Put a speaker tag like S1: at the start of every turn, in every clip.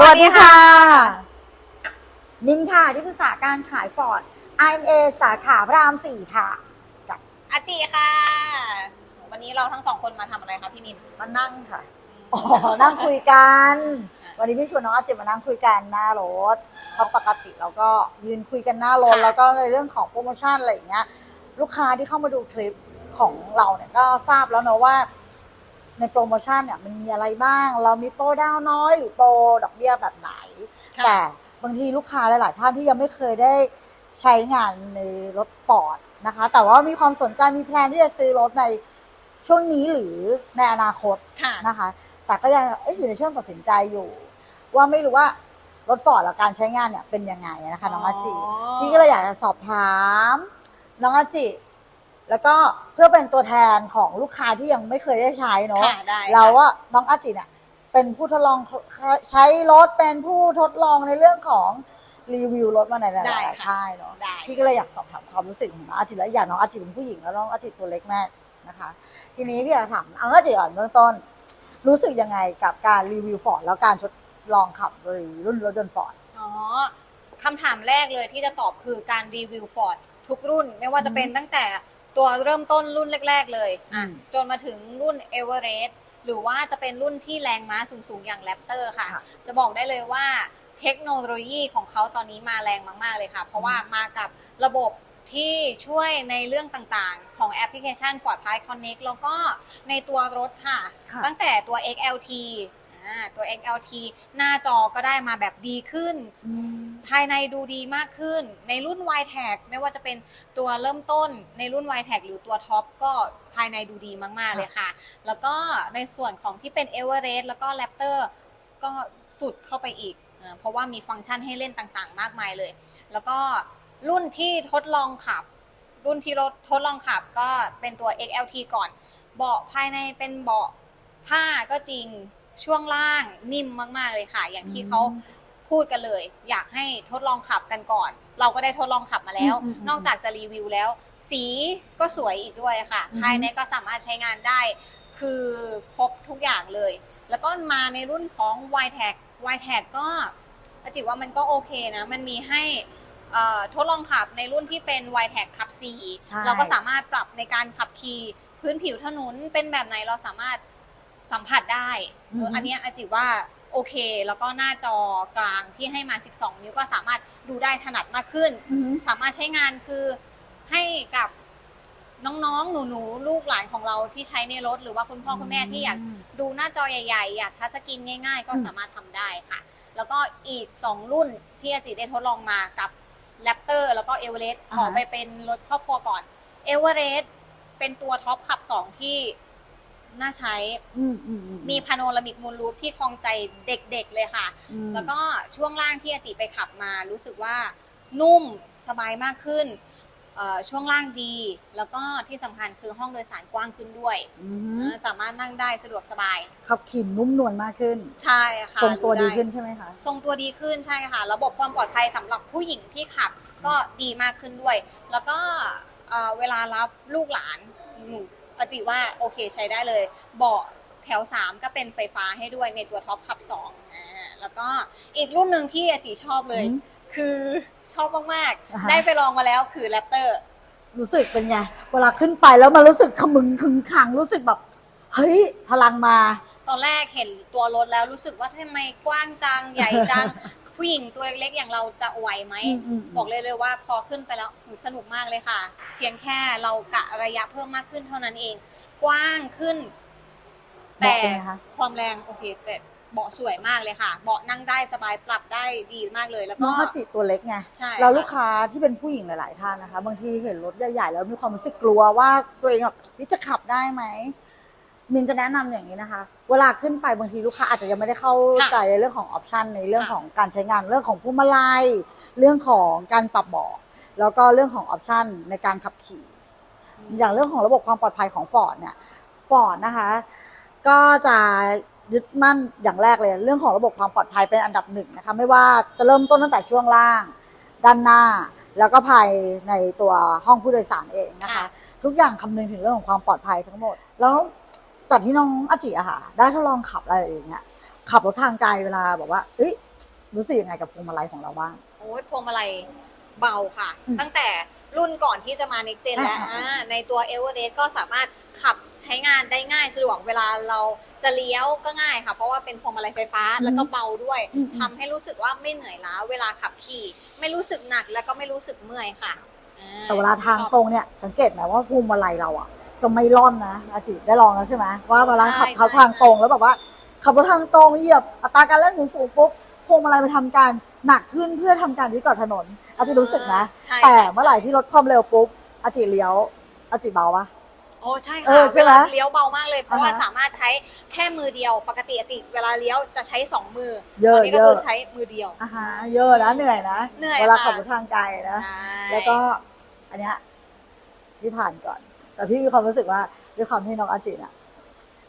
S1: สวัสดีค่ะ มินค่ะที่ปรึกษาการขายฟอร์ด IMA สาขาพระรามสี่ค่ะ
S2: อาจีค่ะ วันนี้เราทั้งสองคนมาทำอะไรคะพี่มิน
S1: มานั่งค่ะ อ๋อ นั่งคุยกัน วันนี้พี่ชวนน้องอาจิตมานั่งคุยกันหน้ารถเพราะปกติเราก็ยืนคุยกันหน้ารถ
S2: ค่ะ
S1: แล้วก็ในเรื่องของโปรโมชั่นอะไรอย่างเงี้ย ลูกค้าที่เข้ามาดูคลิปของเราเนี่ยก็ทราบแล้วเนอะว่า ในโปรโมชั่นเนี่ยมันมีอะไรบ้าง เรามีโปรดาวน้อยหรือโปรดอกเบี้ยแบบไหนแต่บางทีลูกค้าหลาย ๆ ท่านที่ยังไม่เคยได้ใช้งานในรถฟอร์ดนะคะ แต่ว่ามีความสนใจมีแพลนที่จะซื้อรถในช่วงนี้หรือในอนาคต
S2: ค่ะ
S1: นะคะ แต่ก็ยังเอ๊ะอยู่ในช่วงตัดสินใจอยู่ ว่าไม่รู้ว่ารถฟอร์ดและการใช้งานเนี่ยเป็นยังไงนะคะน้องอาจิ พี่ก็เลยอยากจะสอบถาม น้องอาจิ แล้วก็เพื่อเป็นตัวแทนของลูกค้าที่ยังไม่เคยได้ใช้เนาะ
S2: ค่ะได้
S1: เราว่าน้องอาจิเนี่ยเป็นผู้ทดลองใช้รถเป็นผู้ทดลองในเรื่องของรีวิวรถมาในห
S2: ได้
S1: ลายๆ
S2: ค่ะ
S1: ค่ายเนาะ
S2: ได้
S1: พี่ก็เลยอยากสอบถามความรู้สึกของน้องอาจิแล้วอย่างน้องอาจิเป็นผู้หญิงแล้วน้องอาจิตัวเล็กมากนะคะ ทีนี้พี่อยากถามเอาอาจิก่อนเบื้องต้น รู้สึกยังไงกับการรีวิวฟอร์ดแล้วการทดลองขับหรือรุ่นรถยนต์ฟอร์ด
S2: อ๋อคำถามแรกเลยที่จะตอบคือการรีวิวฟอร์ดทุกรุ่น ไม่ว่าจะเป็นตั้งแต่ ตัวเริ่มต้นรุ่นแรก ๆ เลย อะ
S1: อืม
S2: จนมาถึงรุ่นเอเวอเรสต์หรือว่าจะเป็นรุ่นที่แรงม้าสูง ๆ อย่างแรปเตอร์ค่ะ
S1: ค่ะ
S2: จะบอกได้เลยว่าเทคโนโลยีของเขาตอนนี้มาแรงมาก ๆ เลยค่ะ เพราะว่ามากับระบบที่ช่วยในเรื่องต่างๆ ของแอปพลิเคชัน Ford Pi Connect แล้วก็ในตัวรถค่ะ
S1: ค่ะ
S2: ตั้งแต่ตัว XLT อ่าตัว XLT หน้าจอก็ได้มาแบบดีขึ้น
S1: อืม
S2: ภายในดูดีมากขึ้น ในรุ่น y t a g ไม่ว่าจะเป็นตัวเริ่มต้นในรุ่น y t a g หรือตัวท็อปก็ภายในดูดีมาก ๆ เลยค่ะ แล้วก็ในส่วนของที่เป็น e v e r e s t แล้วก็ Raptor ก็สุดเข้าไปอีกอ่าเพราะว่ามีฟังก์ชันให้เล่นต่างๆ มากมายเลย แล้วก็รุ่นที่ทดลองขับ รุ่นที่รถทดลองขับก็เป็นตัว XLT ก่อน เบาะภายในเป็นเบาะผ้าก็จริง ช่วงล่างนิ่มมากๆเลยค่ะ อย่างที่เขาพูดกันเลย อยากให้ทดลองขับกันก่อน เราก็ได้ทดลองขับมาแล้ว
S1: อืมอืมอืม
S2: นอกจากจะรีวิวแล้ว สีก็สวยอีกด้วยค่ะ
S1: อืม
S2: ภายในก็สามารถใช้งานได้ คือครบทุกอย่างเลย แล้วก็มาในรุ่นของ y t a g y t a g ก็อาจิว่ามันก็โอเคนะ มันมีให้เอ่อทดลองขับในรุ่นที่เป็น y t a g ขับ C
S1: ใช่
S2: เราก็สามารถปรับในการขับขี่พื้นผิวถนนเป็นแบบไหนเราสามารถ สัมผัสได้เอออันเนี้ยอาจิว่าโอเค แล้วก็หน้าจอกลางที่ให้มา 12 นิ้วก็สามารถดูได้ถนัดมากขึ้น
S1: อืม
S2: สามารถใช้งานคือให้กับน้องๆ หนูๆ ลูกหลานของเราที่ใช้ในรถ หรือว่าคุณพ่อคุณแม่ที่อยากดูหน้าจอใหญ่ๆ อยากทัชสกรีนง่าย ๆ ก็
S1: อืม
S2: สามารถทำได้ค่ะ แล้วก็อีก 2 รุ่นที่อาจิได้ทดลองมากับ Raptor แล้วก็ e v e r e s t ขอไปเป็นรถครอบครัวก่อน e v e r e s t เป็นตัวท็อปขับ 2 ที่ น่าใช้
S1: อืมอืมอื
S2: มีพาโนรามิกมูลรูฟที่คลองใจเด็กๆเลยค่ะ
S1: อืม
S2: แล้วก็ช่วงล่างที่อาจิไปขับมา รู้สึกว่านุ่มสบายมากขึ้นเอ่อช่วงล่างดี แล้วก็ที่สำคัญคือห้องโดยสารกว้างขึ้นด้วย
S1: อืม
S2: เออสามารถนั่งได้สะดวกสบาย
S1: ขับขี่นุ่มนวลมากขึ้น
S2: ใช่ค่ะ
S1: ทรงตัวดี
S2: ไขึ้
S1: นใช่ไหมคะ
S2: ทรงตัวดีขึ้นใช่ค่ะ ระบบความปลอดภัยสำหรับผู้หญิงที่ขับก็ดีมากขึ้นด้วย แล้วก็เอ่อเวลารับลูกหลานหนู อาจิว่าโอเคใช้ได้เลย เบาะแถว 3 ก็เป็นไฟฟ้าให้ด้วยในตัวท็อปขับ2อ่าแล้วก็อีกรุ่นหนึ่งที่อาจิชอบเลย
S1: อืม
S2: คือชอบมาก
S1: อ่าฮะ
S2: ๆได้ไปลองมาแล้วคือแรปเตอร์
S1: รู้สึกเป็นไง เวลาขึ้นไปแล้วมันรู้สึกขมึงขึงขังรู้สึกแบบ เฮ้ย พลังมา
S2: ตอนแรกเห็นตัวรถแล้วรู้สึกว่าทำไมกว้างจัง ใหญ่จัง ผู้หญิงตัวเล็กๆอย่างเราจะไหวไหม
S1: อืมอืม
S2: บอกเลยเลยว่าพอขึ้นไปแล้วหูสนุกมากเลยค่ะ เพียงแค่เรากะระยะเพิ่มมากขึ้นเท่านั้นเอง กว้างขึ้น แต่
S1: บอกเป็นไงคะ
S2: ความแรงโอเคแต่เบาะสวยมากเลยค่ะ เบาะนั่งได้สบายปรับได้ดีมากเลยแล้ว
S1: น้
S2: ก็
S1: องฮัจิตัวเล็กไง
S2: ใช่
S1: เรา
S2: ค่ะ
S1: ลูกค้าที่เป็นผู้หญิงหลาย ๆ ท่านนะคะ บางทีเห็นรถใหญ่ ๆ แล้วมีความรู้สึกกลัวว่าตัวเองแบบนี่จะขับได้ไหม มินจะแนะนำอย่างนี้นะคะ เวลาขึ้นไปบางทีลูกค้าอาจจะยังไม่ได้เข้าใจในเรื่องของออปชันในเรื่องของการใช้งานเรื่องของพวงมาลัยเรื่องของการปรับเบาะแล้วก็เรื่องของออปชันในการขับขี่ อย่างเรื่องของระบบความปลอดภัยของฟอร์ดเนี่ยฟอร์ดนะคะ ก็จะยึดมั่นอย่างแรกเลย เรื่องของระบบความปลอดภัยเป็นอันดับหนึ่งนะคะ ไม่ว่าจะเริ่มต้นตั้งแต่ช่วงล่าง ด้านหน้า แล้วก็ภายในตัวห้องผู้โดยสารเองนะคะ
S2: ค่ะ
S1: ทุกอย่างคำนึงถึงเรื่องของความปลอดภัยทั้งหมด แล้ว จากที่น้องอาจิอะค่ะ ได้ทดลองขับอะไรอย่างเงี้ย ขับรถทางไกลเวลาบอกว่า เอ้ย รู้สึกยังไงกับพวงมาลัยของเราบ้าง
S2: โอ้ยพวงมาลัยเบาค่ะ
S1: อืม
S2: ตั้งแต่รุ่นก่อนที่จะมา Next Gen แล้ว
S1: อ่า
S2: อ่าในตัว e v e r e s t ก็สามารถขับใช้งานได้ง่ายสะดวกเวลาเราจะเลี้ยวก็ง่ายค่ะ เพราะว่าเป็นพวงมาลัยไฟฟ้า
S1: อืม
S2: แล้วก็เบาด้วย
S1: อืม
S2: ทำให้รู้สึกว่าไม่เหนื่อยล้าเวลาขับขี่ ไม่รู้สึกหนักแล้วก็ไม่รู้สึกเมื่อยค่ะอ่
S1: แต่เวลาทางตรงเนี่ยสังเกตไหมว่าพวงมาลัยเราอะ จะไม่ร่อนนะอาจิได้ลองแล้วใช่ไหมว่าเวลาขับเขาทางตรงแล้วแบบว่า ขับรถทางตรงเหยียบอัตราการเร่งสูงๆปุ๊บพวงมาลัยไปทำการหนักขึ้นเพื่อทำการยึดเกาะถนน อาจิรู้สึกนะ
S2: ใช่
S1: แต่
S2: ใช่
S1: เมื่อไหร่ที่ลดความเร็วปุ๊บอาจิเลี้ยวอาจิเบาปะ
S2: โอ้ใช่
S1: เอ
S2: ค่ะ
S1: อใช่ไหม
S2: เวลาเลี้ยวเบามากเลย เพราะว่า
S1: อ่าฮะ
S2: สามารถใช้แค่มือเดียว ปกติอะจิเวลาเลี้ยวจะใช้สองมือ
S1: เยอะ
S2: ตอนนี้ก็
S1: เยอะ
S2: คือใช้มือเดียว
S1: อ่าฮะเยอะนะเหนื่อยนะ
S2: เหนื่อย
S1: เวลา
S2: ค่ะ
S1: ขับรถทางไกลนะ
S2: ใช่
S1: แล้วก็อันเนี้ยที่ผ่านก่อน แต่พี่มีความรู้สึกว่าด้วยความที่น้องอาจิเนี่ย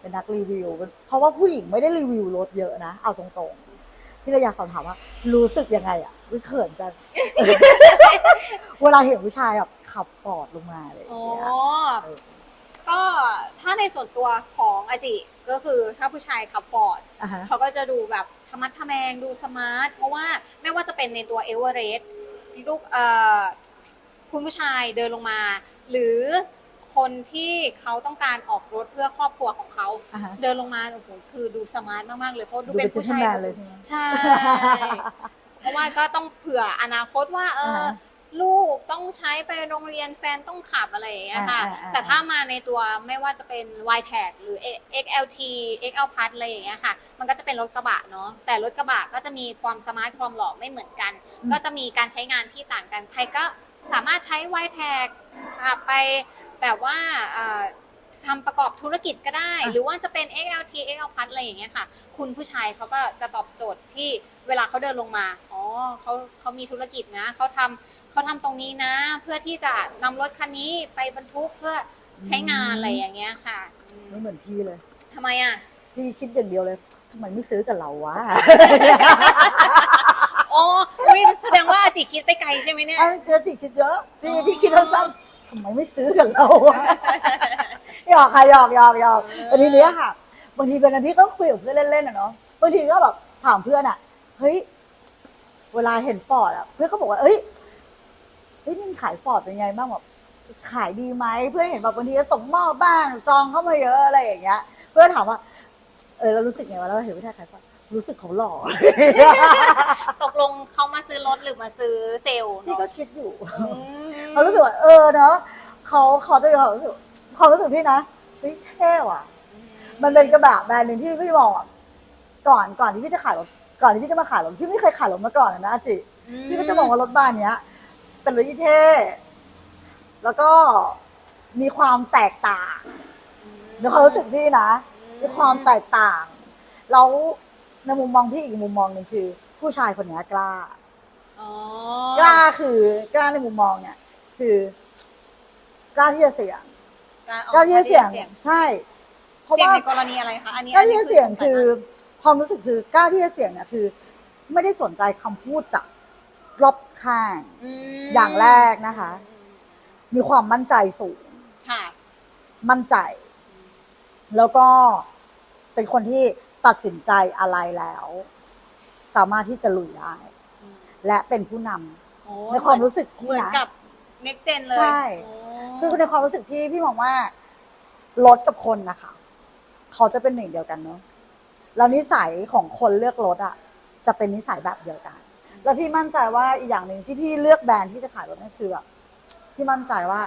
S1: เป็นนักรีวิว เพราะว่าผู้หญิงไม่ได้รีวิวรถเยอะนะ เอาตรงๆพี่เลยอยากสอบถามว่า รู้สึกยังไงอะวิเขินจัง เวลาเห็นผู้ชายแบบขับฟอร์ดลงมาเลย
S2: อ๋อ
S1: เนี่ยเออ
S2: ก็ถ้าในส่วนตัวของอาจิก็คือถ้าผู้ชายขับฟอร์ด
S1: อะฮะ
S2: เขาก็จะดูแบบธรรมัดทะแมงดูสมาร์ท เพราะว่าไม่ว่าจะเป็นในตัวเอเวอเรสต์ลูกเอ่อคุณผู้ชายเดินลงมา หรือ คนที่เขาต้องการออกรถเพื่อครอบครัวของเขา
S1: อะฮะ
S2: เดินลงมาโอ้โหคือดูสมาร์ทมากๆเลยเพราะดู
S1: ดู
S2: เป็
S1: เป็นน
S2: ผู้
S1: เจน
S2: ชาย
S1: แมนเลยใช่ไหม
S2: ใช่ เพราะว่าก็ต้องเผื่ออนาคตว่าเออ
S1: อ่า
S2: อลูกต้องใช้ไปโรงเรียนแฟนต้องขับอะไรอย่างเงี้ยค่ะ
S1: อ่าอ่าอ่า
S2: แต่ถ้ามาในตัวไม่ว่าจะเป็น y t a g หรือ XLT XL Plus อะไรอย่างเงี้ยค่ะ มันก็จะเป็นรถกระบะเนาะแต่รถกระบะก็จะมีความสมาร์ทความหล่อไม่เหมือนกัน ก็จะมีการใช้งานที่ต่างกัน ใครก็สามารถใช้ y t a g ขับไป แบบว่าเอ่อทำประกอบธุรกิจก็ได้
S1: อะ
S2: หรือว่าจะเป็น XLT XL Plus อะไรอย่างเงี้ยค่ะ คุณผู้ชายเขาก็จะตอบโจทย์ที่เวลาเขาเดินลงมา อ๋อเขาเขามีธุรกิจนะ เขาทำเขาทำตรงนี้นะ เพื่อที่จะนำรถคันนี้ไปบรรทุกเพื่อใช้งานอะไรอย่างเงี้ยค่ะอืม
S1: ไม่เหมือนพี่เลย
S2: ทำไมอะ
S1: พี่คิดอย่างเดียวเลยทำไมไม่ซื้อกับเราวะ
S2: อ๋ออุ๊ยแสดงว่าอาจิคิดไปไกลใช่ไหมเนี่ย
S1: อันเจอจิคิดเยอะพี่
S2: อ๋อ
S1: พี่คิดสั้นๆ ทำไมไม่ซื้อกับเราวะ หยอกค่ะหยอกหยอกหยอกแต่ทีเนี้ยค่ะ บางทีเป็นอันที่ก็คุยกับเพื่อนเล่นๆอะเนาะ บางทีก็แบบถามเพื่อนอะเฮ้ย เวลาเห็นฟอร์ดอะเพื่อนก็บอกว่า เอ้ย เฮ้ยมันขายฟอร์ดเป็นไงบ้างแบบขายดีไหม เพื่อนเห็นแบบบางทีก็ส่งมอบบ้าง จองเข้ามาเยอะอะไรอย่างเงี้ย เพื่อนถามว่า เออเรารู้สึกไงวะเราเห็นผู้ชายขายฟอร์ดรู้สึกเขาหล่อ
S2: ตกลงเขามาซื้อรถหรือมาซื้อเซลล์
S1: พี่
S2: เนาะ
S1: ก็คิดอยู่
S2: อืม
S1: เรารู้สึกว่าเออเนาะเขาเขาจะมีความรู้สึกความรู้สึกพี่นะเฮ้ยเท่ว่ะ มันเป็นกระบะแบรนด์หนึ่งที่พี่มองอะก่อนก่อนที่พี่จะขายรถก่อนที่พี่จะมาขายรถพี่ไม่เคยขายรถมาก่อนเลยนะอาจิพี่ก็จะมองว่ารถบ้านเนี้ย เป็นรถที่เท่แล้วก็มีความแตกต่างในความรู้สึกพี่นะมีความแตกต่างแล้วในมุมมองพี่อีกมุมมองหนึ่งคือ ผู้ชายคนเนี้ยกล้า
S2: อ๋อ
S1: กล้าคือกล้าในมุมมองเนี่ย คือกล้าที่จะเสี่ยงกล้าที่จะเสี่ยงใช่เพราะ
S2: เสี่ยง
S1: ว่า
S2: ในกรณีอะไรคะ อันนี้
S1: กล้าที่จะเสี่ยงคือ
S2: สสัย
S1: ความรู้สึกคือกล้าที่จะเสี่ยงเนี่ยคือ ไม่ได้สนใจคำพูดจากรอบข้าง
S2: ม
S1: อย่างแรกนะคะ มีความมั่นใจสูง
S2: ค่ะ
S1: มั่นใจ แล้วก็เป็นคนที่ตัดสินใจอะไรแล้ว สามารถที่จะลุยได้ และเป็นผู้นำ
S2: โอ้
S1: ในความรู้สึกที่
S2: เหมือน
S1: นะ
S2: กับ next gen เลย
S1: ใช่
S2: โอ้
S1: คือในความรู้สึกที่พี่มองว่ารถกับคนนะคะเขาจะเป็นหนึ่งเดียวกันเนาะแล้วนิสัยของคนเลือกรถอะ จะเป็นนิสัยแบบเดียวกัน แล้วพี่มั่นใจว่าอีกอย่างหนึ่งที่พี่เลือกแบรนด์ที่จะขายรถนั่นคือแบบพี่มั่นใจว่า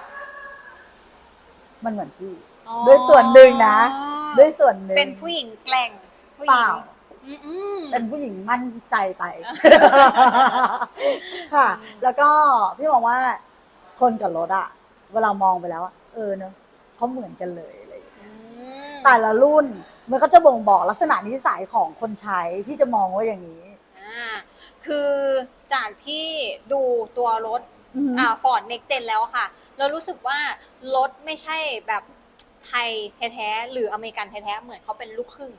S1: มันเหมือนพี่
S2: อ๋อ
S1: ด้วยส่วนหนึ่งนะด้วยส่วนหนึ่ง
S2: เป็นผู้หญิงแกล่งผู้ห
S1: เป
S2: ญิง
S1: ล่า
S2: อืมอืม
S1: เป็นผู้หญิงมั่นใจไป ค่ะ แล้วก็พี่มองว่า คนกับรถอะเวลามองไปแล้วอะเออเนอะเขาเหมือนกันเลยอะไรอย่างเงี้ย
S2: อืม
S1: แต่ละรุ่นมันก็จะบ่งบอกลักษณะนิสัยของคนใช้ที่จะมองว่าอย่างนี้
S2: อ่าคือจากที่ดูตัวรถ
S1: อือหือ
S2: อ่าฟอร์ดเน็กเจนแล้วค่ะ เรารู้สึกว่ารถไม่ใช่แบบไทยแท้ๆหรืออเมริกันแท้ๆเหมือนเขาเป็นลูกครึ่ง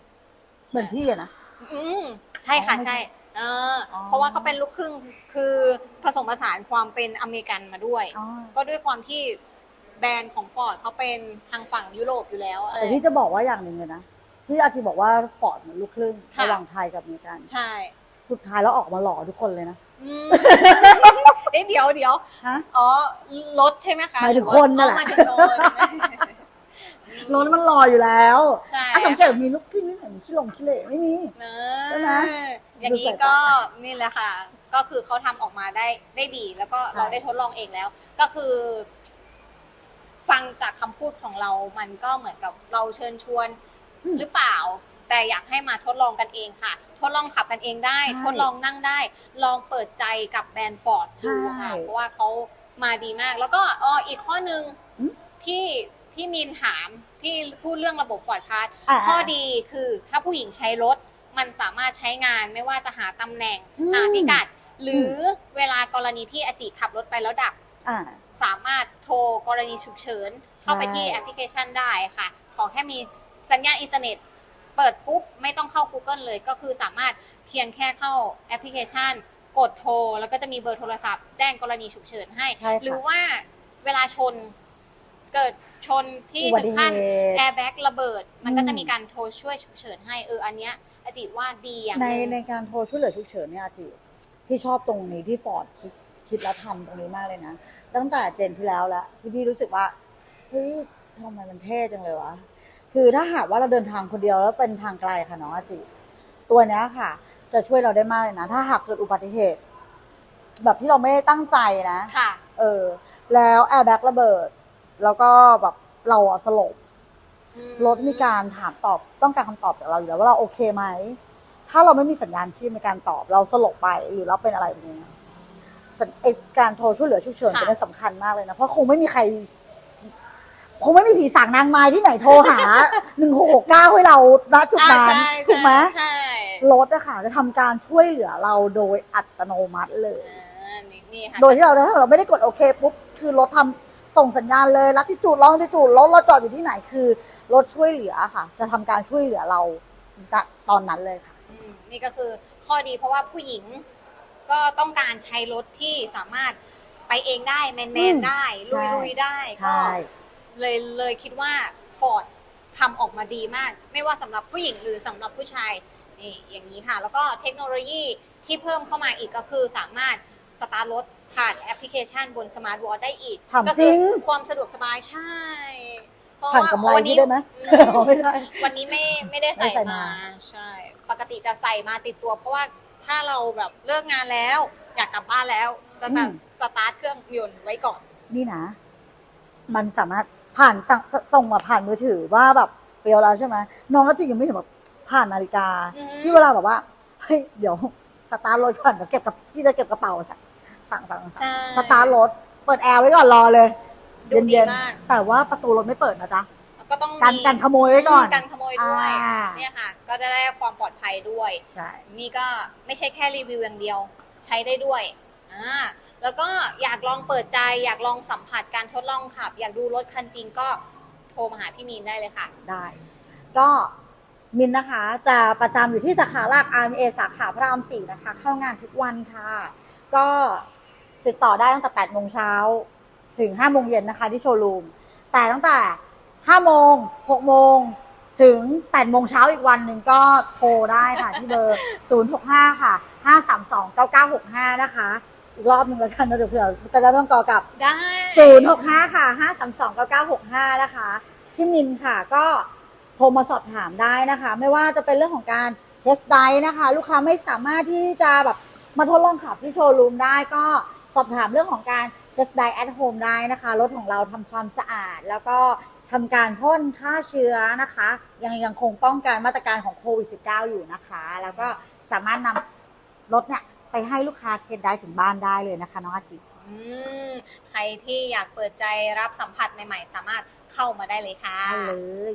S1: เหมือนพี่อะนะ
S2: อืมใช่ค่ะ
S1: อ๋อไม่ใช่
S2: ใช่ เอออ
S1: อ
S2: เพราะว่าเขาเป็นลูกครึ่งคือผสมผสานความเป็นอเมริกันมาด้วย
S1: อ๋อ
S2: ก็ด้วยความที่แบรนด์ของฟอร์ดเขาเป็นทางฝั่งยุโรปอยู่แล้วอะไร
S1: แต่พี่จะบอกว่าอย่างหนึ่งเลยนะพี่อาทิบอกว่าฟอร์ดเหมือนลูกครึ่ง
S2: ค่ะ
S1: ระหว่างไทยกับอเมริกัน
S2: ใช่
S1: จสุดท้ายแล้วออกมาหล่อทุกคนเลยนะ
S2: อืมเอ๊ะเดี๋ยวเดี๋ยว
S1: ฮะ
S2: อ๋อรถใช่ไหมคะ
S1: หมายถึงคนนั่นแหละ
S2: อ๋อหมายถึงคน
S1: รถมันหล่ออยู่แล้ว
S2: ใช่
S1: อะสังเกตมีลูกครึ่งนิดหน่อยมีขี้หลงขี้เหร่ไม่มี
S2: เอ
S1: ใช่ไหม
S2: ออย่างนี้ก็นี่แหละค่ะ ก็คือเขาทำออกมาได้ได้ดี แล้วก็
S1: ใช่
S2: เราได้ทดลองเองแล้ว ก็คือ ฟังจากคำพูดของเรา มันก็เหมือนกับเราเชิญชวนหรือเปล่า แต่อยากให้มาทดลองกันเองค่ะ ทดลองขับกันเองได้ทดลองนั่งได้ ลองเปิดใจกับแบรนด์ฟอร์ดดูค่ะเพราะว่าเขามาดีมาก แล้วก็อ๋ออีกข้อหนึ่งที่ พี่มินถามที่พูดเรื่องระบบฟอร์ดพาร์ท
S1: อ่า
S2: ข้อดีคือถ้าผู้หญิงใช้รถมันสามารถใช้งานไม่ว่าจะหาตำแหน่ง
S1: อืม
S2: หาพิกัด หรือเวลากรณีที่อาจิขับรถไปแล้วดับ
S1: อ่า
S2: สามารถโทรกรณีฉุกเฉิน เข้าไปที่
S1: ใช่
S2: แอปพลิเคชันได้ค่ะ ขอแค่มีสัญญาณอินเทอร์เน็ต เปิดปุ๊บ ไม่ต้องเข้า Google เลย ก็คือสามารถเพียงแค่เข้าแอปพลิเคชัน กดโทร แล้วก็จะมีเบอร์โทรศัพท์แจ้งกรณีฉุกเฉินให้
S1: ใช่ค่ะ
S2: หรือว่าเวลาชนเกิด ชนที่
S1: อุบั
S2: ถึ
S1: ติ
S2: ง
S1: เห
S2: ขั้น
S1: ตุ
S2: แอร์แบ็กระเบิด มันก็
S1: อืม
S2: จะมีการโทรช่วยฉุกเฉินให้เอออันเนี้ยอาจิว่าดีอย่าง
S1: ใน
S2: หนึ่ง
S1: ในการโทรช่วยเหลือฉุกเฉินเนี่ยอาจิพี่ชอบตรงนี้ที่ฟอร์ดคิดคิดแล้วทำตรงนี้มากเลยนะ ตั้งแต่เจนที่แล้วแล้วที่พี่รู้สึกว่าเฮ้ยทำไมมันเท่จังเลยวะคือถ้าหากว่าเราเดินทางคนเดียวแล้วเป็นทางไกลค่ะน้องอาจิตัวเนี้ยค่ะ จะช่วยเราได้มากเลยนะ ถ้าหากเกิดอุบัติเหตุ แบบที่เราไม่ได้ตั้งใจนะ
S2: ค่ะ
S1: เออ แล้วแอร์แบ็กระเบิด แล้วก็แบบเราอะสลบ
S2: อื
S1: รถมีการถามตอบต้องการคำตอบจากเราอยู่แล้วว่าเราโอเคไหม ถ้าเราไม่มีสัญญาณชีพในการตอบเราสลบไปหรือเราเป็นอะไรแบบนี้สัญไอการโทรช่วยเหลือฉุกเฉินเป็นเรื่องสำคัญมากเลยนะเพราะคงไม่มีใครคงไม่มีผีสางนางไม้ที่ไหนโทรหาหนึ่งหกหกเก้าให้เราณจุด
S2: อ่า
S1: นั้น
S2: ใช่
S1: ถูกไหม
S2: ใช่
S1: รถอะค่ะจะทำการช่วยเหลือเราโดยอัตโนมัติเลย
S2: อ่านี่นี่ค่ะ
S1: โดยที่เราถ้าเราไม่ได้กดโอเคปุ๊บคือรถทำ ส่งสัญญาณเลยรัดที่จุดลองที่จุดรถเราจอดอยู่ที่ไหนคือรถช่วยเหลือค่ะ จะทำการช่วยเหลือเราณตอนนั้นเลยค่ะ
S2: อืมนี่ก็คือข้อดีเพราะว่าผู้หญิงก็ต้องการใช้รถที่สามารถไปเองได้แมนแม
S1: อื
S2: น
S1: ม
S2: ได้ลุ
S1: ใช่
S2: ยลุยได้ก็
S1: ใช่
S2: เลยเลยคิดว่าฟอร์ดทำออกมาดีมาก ไม่ว่าสำหรับผู้หญิงหรือสำหรับผู้ชายนี่อย่างนี้ค่ะ แล้วก็เทคโนโลยีที่เพิ่มเข้ามาอีกก็คือสามารถสตาร์ทรถ ผ่านแอปพลิเคชันบนสมาร์ทวอทได้อีก
S1: ถาม
S2: ก็
S1: จ
S2: คื
S1: ริง
S2: ความสะดวกสบายใช่เพราะ
S1: ผ่าน
S2: ว่ากำ
S1: ไร
S2: วัน
S1: พี่
S2: นี้
S1: ได้ไหม
S2: อืม
S1: ไม่ได้
S2: วันนี้ไม่ไม่ได้ใส่
S1: ไม่ใส่มา
S2: มา ใช่ ปกติจะใส่มาติดตัว เพราะว่าถ้าเราแบบเลิกงานแล้ว อยากกลับบ้านแล้วจะแบบสตาร์ทเครื่องยนต์ไว้ก่อน
S1: นี่นะ มันสามารถผ่านสั่งส่งมาผ่านมือถือว่าแบบเฟลแล้วใช่ไหมน้องก็จริงยังไม่เห็นแบบผ่านนาฬิกา
S2: อือฮึ
S1: ที่เวลาแบบว่าเฮ้ยเดี๋ยวสตาร์ทรถก่อนเดี๋ยวเก็บกับพี่จะเก็บกระเป๋าค่ะ สั่งสั่งสั่ง
S2: ใช่
S1: สตาร์ทรถ เปิดแอร์ไว้ก่อนรอเลย
S2: ดูดี
S1: เย็น
S2: มาก
S1: ๆ แต่ว่าประตูรถไม่เปิดนะจ๊ะ
S2: แล้วก็ต้อง
S1: กัน
S2: มี
S1: กันขโมยไว้ก่อน
S2: กันขโมยด้วย
S1: อ่า
S2: เนี่ยค่ะ ก็จะได้ความปลอดภัยด้วย
S1: ใช่
S2: นี่ก็ไม่ใช่แค่รีวิวอย่างเดียว ใช้ได้ด้วยอ่าแล้วก็อยากลองเปิดใจ อยากลองสัมผัสการทดลองขับ อยากดูรถคันจริงก็โทรมาหาพี่มีนได้เลยค่ะ
S1: ได้ ก็มินนะคะจะประจำอยู่ที่สาขาหลัก RMA สาขาพระรามสี่นะคะ เข้างานทุกวันค่ะ ก็ ติดต่อได้ตั้งแต่8โมงเช้าถึง5โมงเย็นนะคะที่โชว์รูม แต่ตั้งแต่5โมง6โมงถึง8โมงเช้าอีกวันหนึ่งก็โทรได้ค่ะที่เบอร์ 065 ค่ะ 532 9965 นะคะ อีกรอบหนึ่งแล้วกันนะเดี๋ยวเผื่อจะได้ไม่ต้องกอกลับ
S2: ได้
S1: ศูนย์หกห้าค่ะห้าสามสองเก้าเก้าหกห้านะคะชื่อมินค่ะก็โทรมาสอบถามได้นะคะ ไม่ว่าจะเป็นเรื่องของการเทสไดนะคะ ลูกค้าไม่สามารถที่จะแบบมาทดลองขับที่โชว์รูมได้ก็ สอบถามเรื่องของการเทสไดแอทโฮมได้นะคะ รถของเราทำความสะอาด แล้วก็ทำการพ่นฆ่าเชื้อนะคะ ยังยังคงป้องกันมาตรการของโควิด -19 อยู่นะคะ แล้วก็สามารถนำรถเนี่ยไปให้ลูกค้าเทสได้ถึงบ้านได้เลยนะคะน้องอาจิ
S2: อืมใครที่อยากเปิดใจรับสัมผัสใหม่ ๆ สามารถเข้ามาได้เลยค่ะ
S1: ได้เลย